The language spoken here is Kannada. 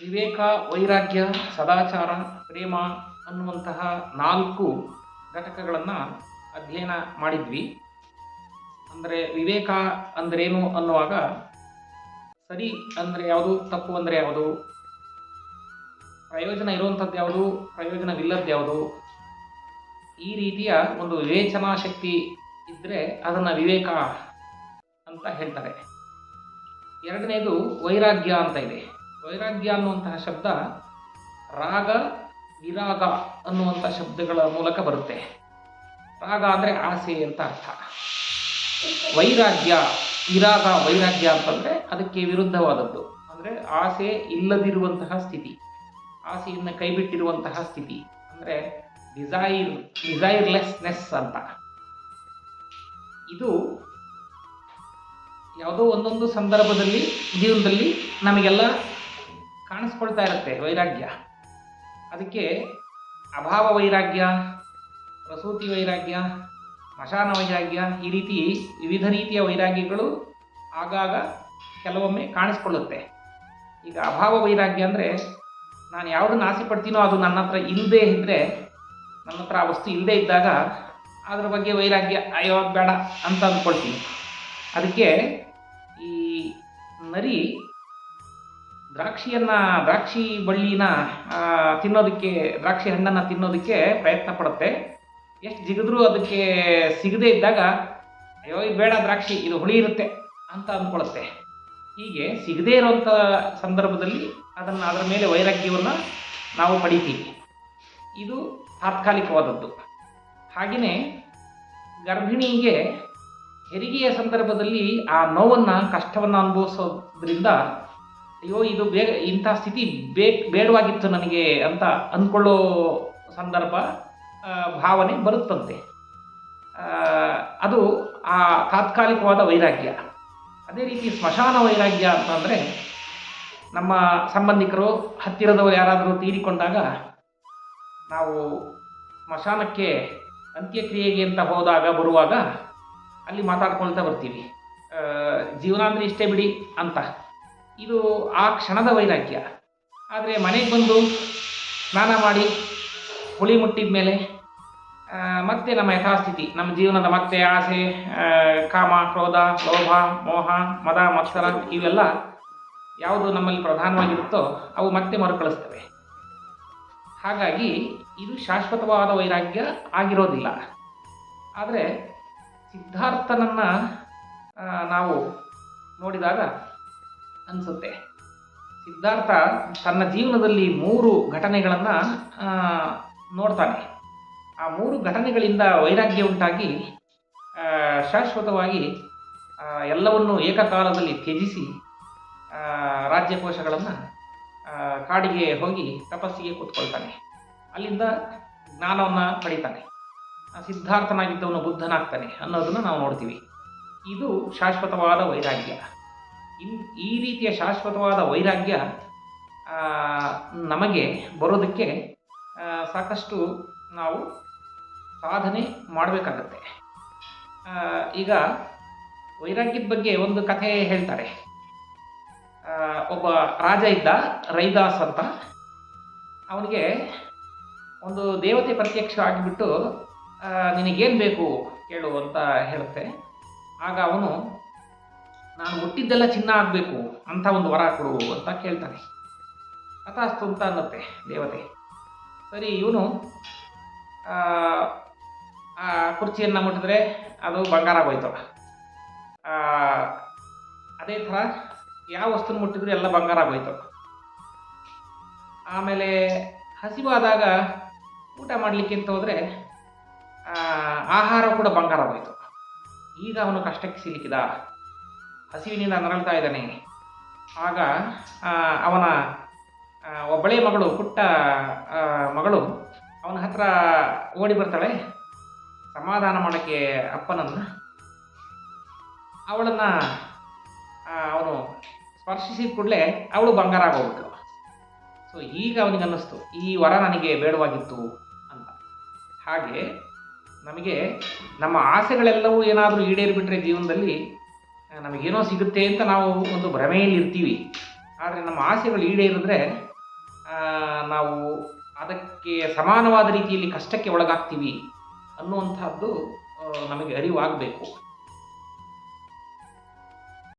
ವಿವೇಕ, ವೈರಾಗ್ಯ, ಸದಾಚಾರ, ಪ್ರೇಮ ಅನ್ನುವಂತಹ ನಾಲ್ಕು ಘಟಕಗಳನ್ನು ಅಧ್ಯಯನ ಮಾಡಿದ್ವಿ. ಅಂದರೆ ವಿವೇಕ ಅಂದ್ರೇನು ಅನ್ನುವಾಗ ಸರಿ ಅಂದರೆ ಯಾವುದು, ತಪ್ಪು ಅಂದರೆ ಯಾವುದು, ಪ್ರಯೋಜನ ಇರುವಂಥದ್ದು ಯಾವುದು, ಪ್ರಯೋಜನವಿಲ್ಲದ್ದು ಯಾವುದು, ಈ ರೀತಿಯ ಒಂದು ವಿವೇಚನಾ ಶಕ್ತಿ ಇದ್ದರೆ ಅದನ್ನು ವಿವೇಕ ಅಂತ ಹೇಳ್ತಾರೆ. ಎರಡನೇದು ವೈರಾಗ್ಯ ಅಂತ ಇದೆ. ವೈರಾಗ್ಯ ಅನ್ನುವಂತಹ ಶಬ್ದ ರಾಗ, ವಿರಾಗ ಅನ್ನುವಂಥ ಶಬ್ದಗಳ ಮೂಲಕ ಬರುತ್ತೆ. ರಾಗ ಅಂದರೆ ಆಸೆ ಅಂತ ಅರ್ಥ. ವೈರಾಗ್ಯ, ವಿರಾಗ, ವೈರಾಗ್ಯ ಅಂತಂದರೆ ಅದಕ್ಕೆ ವಿರುದ್ಧವಾದದ್ದು. ಅಂದರೆ ಆಸೆ ಇಲ್ಲದಿರುವಂತಹ ಸ್ಥಿತಿ, ಆಸೆಯನ್ನು ಕೈಬಿಟ್ಟಿರುವಂತಹ ಸ್ಥಿತಿ. ಅಂದರೆ ಡಿಸೈರ್ ಡಿಸೈರ್ಲೆಸ್ನೆಸ್ ಅಂತ. ಇದು ಯಾವುದೋ ಒಂದೊಂದು ಸಂದರ್ಭದಲ್ಲಿ, ಜೀವನದಲ್ಲಿ ನಮಗೆಲ್ಲ ಕಾಣಿಸ್ಕೊಳ್ತಾ ಇರುತ್ತೆ ವೈರಾಗ್ಯ. ಅದಕ್ಕೆ ಅಭಾವ ವೈರಾಗ್ಯ, ಪ್ರಸೂತಿ ವೈರಾಗ್ಯ, ಮಶಾನ ವೈರಾಗ್ಯ ಈ ರೀತಿ ವಿವಿಧ ರೀತಿಯ ವೈರಾಗ್ಯಗಳು ಆಗಾಗ ಕೆಲವೊಮ್ಮೆ ಕಾಣಿಸ್ಕೊಳ್ಳುತ್ತೆ. ಈಗ ಅಭಾವ ವೈರಾಗ್ಯ ಅಂದರೆ ನಾನು ಯಾವುದನ್ನು ಆಸೆ ಪಡ್ತೀನೋ ಅದು ನನ್ನ ಹತ್ರ ಇಲ್ಲದೇ ಇದ್ದರೆ ನನ್ನ ಹತ್ರ ಆ ವಸ್ತು ಇಲ್ಲದೇ ಇದ್ದಾಗ ಅದರ ಬಗ್ಗೆ ವೈರಾಗ್ಯ, ಅಯ್ಯೋ ಬೇಡ ಅಂತ ಅಂದ್ಕೊಳ್ತೀನಿ. ಅದಕ್ಕೆ ಈ ನರಿ ದ್ರಾಕ್ಷಿಯನ್ನು, ದ್ರಾಕ್ಷಿ ಬಳ್ಳಿನ ತಿನ್ನೋದಕ್ಕೆ, ದ್ರಾಕ್ಷಿ ಹಣ್ಣನ್ನು ತಿನ್ನೋದಕ್ಕೆ ಪ್ರಯತ್ನ ಪಡುತ್ತೆ. ಎಷ್ಟು ಜಿಗಿದ್ರೂ ಅದಕ್ಕೆ ಸಿಗದೇ ಇದ್ದಾಗ, ಅಯ್ಯೋ, ಇದು ಬೇಡ ದ್ರಾಕ್ಷಿ, ಇದು ಹುಳಿ ಇರುತ್ತೆ ಅಂತ ಅಂದ್ಕೊಳುತ್ತೆ. ಹೀಗೆ ಸಿಗದೇ ಇರೋಂಥ ಸಂದರ್ಭದಲ್ಲಿ ಅದನ್ನು ಅದರ ಮೇಲೆ ವೈರಾಗ್ಯವನ್ನು ನಾವು ಪಡಿತೀವಿ. ಇದು ತಾತ್ಕಾಲಿಕವಾದದ್ದು. ಹಾಗೆಯೇ ಗರ್ಭಿಣಿಗೆ ಹೆರಿಗೆಯ ಸಂದರ್ಭದಲ್ಲಿ ಆ ನೋವನ್ನು, ಕಷ್ಟವನ್ನು ಅನುಭವಿಸೋದ್ರಿಂದ ಅಯ್ಯೋ, ಇದು ಬೇಗ, ಇಂಥ ಸ್ಥಿತಿ ಬೇಡವಾಗಿತ್ತು ನನಗೆ ಅಂತ ಅಂದ್ಕೊಳ್ಳೋ ಸಂದರ್ಭ ಭಾವನೆ ಬರುತ್ತಂತೆ. ಅದು ಆ ತಾತ್ಕಾಲಿಕವಾದ ವೈರಾಗ್ಯ. ಅದೇ ರೀತಿ ಸ್ಮಶಾನ ವೈರಾಗ್ಯ ಅಂತಂದರೆ, ನಮ್ಮ ಸಂಬಂಧಿಕರು, ಹತ್ತಿರದವರು ಯಾರಾದರೂ ತೀರಿಕೊಂಡಾಗ, ನಾವು ಸ್ಮಶಾನಕ್ಕೆ ಅಂತ್ಯಕ್ರಿಯೆಗೆ ಅಂತ ಹೋದಾಗ, ಬರುವಾಗ ಅಲ್ಲಿ ಮಾತಾಡ್ಕೊಳ್ತಾ ಬರ್ತೀವಿ. ಜೀವನ ಅಂದರೆ ಇಷ್ಟೇ ಬಿಡಿ ಅಂತ. ಇದು ಆ ಕ್ಷಣದ ವೈರಾಗ್ಯ. ಆದರೆ ಮನೆಗೆ ಬಂದು ಸ್ನಾನ ಮಾಡಿ, ಹುಳಿ ಮುಟ್ಟಿದ ಮೇಲೆ ಮತ್ತೆ ನಮ್ಮ ಯಥಾಸ್ಥಿತಿ, ನಮ್ಮ ಜೀವನದ ಮತ್ತೆ ಆಸೆ ಕಾಮ, ಕ್ರೋಧ, ಲೋಭ, ಮೋಹ, ಮದ, ಮತ್ಸರ, ಇವೆಲ್ಲ ಯಾವುದು ನಮ್ಮಲ್ಲಿ ಪ್ರಧಾನವಾಗಿರುತ್ತೋ ಅವು ಮತ್ತೆ ಮರುಕಳಿಸ್ತವೆ. ಹಾಗಾಗಿ ಇದು ಶಾಶ್ವತವಾದ ವೈರಾಗ್ಯ ಆಗಿರೋದಿಲ್ಲ. ಆದರೆ ಸಿದ್ಧಾರ್ಥನನ್ನು ನಾವು ನೋಡಿದಾಗ ಅನಿಸುತ್ತೆ. ಸಿದ್ಧಾರ್ಥ ತನ್ನ ಜೀವನದಲ್ಲಿ ಮೂರು ಘಟನೆಗಳನ್ನು ನೋಡ್ತಾನೆ. ಆ ಮೂರು ಘಟನೆಗಳಿಂದ ವೈರಾಗ್ಯ ಉಂಟಾಗಿ ಶಾಶ್ವತವಾಗಿ ಎಲ್ಲವನ್ನು ಏಕಕಾಲದಲ್ಲಿ ತ್ಯಜಿಸಿ ರಾಜ್ಯಕೋಶಗಳನ್ನು ಕಾಡಿಗೆ ಹೋಗಿ ತಪಸ್ಸಿಗೆ ಕೂತ್ಕೊಳ್ತಾನೆ. ಅಲ್ಲಿಂದ ಜ್ಞಾನವನ್ನು ಪಡಿತಾನೆ. ಸಿದ್ಧಾರ್ಥನಾಗಿದ್ದವನು ಬುದ್ಧನಾಗ್ತಾನೆ ಅನ್ನೋದನ್ನು ನಾವು ನೋಡ್ತೀವಿ. ಇದು ಶಾಶ್ವತವಾದ ವೈರಾಗ್ಯ. ಇನ್ ಈ ರೀತಿಯ ಶಾಶ್ವತವಾದ ವೈರಾಗ್ಯ ನಮಗೆ ಬರೋದಕ್ಕೆ ಸಾಕಷ್ಟು ನಾವು ಸಾಧನೆ ಮಾಡಬೇಕಾಗತ್ತೆ. ಈಗ ವೈರಾಗ್ಯದ ಬಗ್ಗೆ ಒಂದು ಕಥೆ ಹೇಳ್ತಾರೆ. ಒಬ್ಬ ರಾಜ ಇದ್ದ ರೈದಾಸ್ ಅಂತ. ಅವನಿಗೆ ಒಂದು ದೇವತೆ ಪ್ರತ್ಯಕ್ಷ ಆಗಿಬಿಟ್ಟು ನಿನಗೇನು ಬೇಕು ಕೇಳು ಅಂತ ಹೇಳುತ್ತೆ. ಆಗ ಅವನು ನಾನು ಹುಟ್ಟಿದ್ದೆಲ್ಲ ಚಿನ್ನ ಆಗಬೇಕು ಅಂತ ಒಂದು ವರ ಕೊಡು ಅಂತ ಕೇಳ್ತಾನೆ. ಅಥಾಸ್ತು ಅಂತ ಅನ್ನತ್ತೆ ದೇವತೆ. ಸರಿ, ಇವನು, ಆ ಕುರ್ಚಿಯನ್ನು ಮುಟ್ಟಿದ್ರೆ ಅದು ಬಂಗಾರ ಹೋಯ್ತು ಅದೇ ಥರ ಯಾವ ವಸ್ತುನ ಮುಟ್ಟಿದ್ರೆ ಎಲ್ಲ ಬಂಗಾರ ಹೋಯ್ತು ಆಮೇಲೆ ಹಸಿವಾದಾಗ ಊಟ ಮಾಡಲಿಕ್ಕೆ ಅಂತ ಹೋದರೆ ಆಹಾರ ಕೂಡ ಬಂಗಾರ ಹೋಯ್ತು ಈಗ ಅವನು ಕಷ್ಟಕ್ಕೆ ಸಿಲುಕಿದ. ಹಸಿವಿನಿಂದ ನರಳ್ತಾ ಇದ್ದಾನೆ. ಆಗ ಅವನ ಒಬ್ಬಳೇ ಮಗಳು, ಪುಟ್ಟ ಮಗಳು, ಅವನ ಹತ್ರ ಓಡಿ ಬರ್ತಾಳೆ. ಸಮಾಧಾನ ಮಾಡೋಕ್ಕೆ ಅಪ್ಪನನ್ನು, ಅವಳನ್ನು ಅವನು ಸ್ಪರ್ಶಿಸಿದ ಕೂಡಲೇ ಅವಳು ಬಂಗಾರ ಆಗೋಗ್ಬಿಟ್ಟು ಸೊ ಈಗ ಅವನಿಗೆ ಅನ್ನಿಸ್ತು ಈ ವರ ನನಗೆ ಬೇಡವಾಗಿತ್ತು ಅಂತ. ಹಾಗೆ, ನಮಗೆ ನಮ್ಮ ಆಸೆಗಳೆಲ್ಲವೂ ಏನಾದರೂ ಈಡೇರಿಬಿಟ್ರೆ ಜೀವನದಲ್ಲಿ ನಮಗೇನೋ ಸಿಗುತ್ತೆ ಅಂತ ನಾವು ಒಂದು ಭ್ರಮೆಯಲ್ಲಿ ಇರ್ತೀವಿ. ಆದರೆ ನಮ್ಮ ಆಸೆಗಳು ಈಡೇರಿದ್ರೆ ನಾವು ಅದಕ್ಕೆ ಸಮಾನವಾದ ರೀತಿಯಲ್ಲಿ ಕಷ್ಟಕ್ಕೆ ಒಳಗಾಗ್ತೀವಿ ಅನ್ನುವಂಥದ್ದು ನಮಗೆ ಅರಿವಾಗಬೇಕು.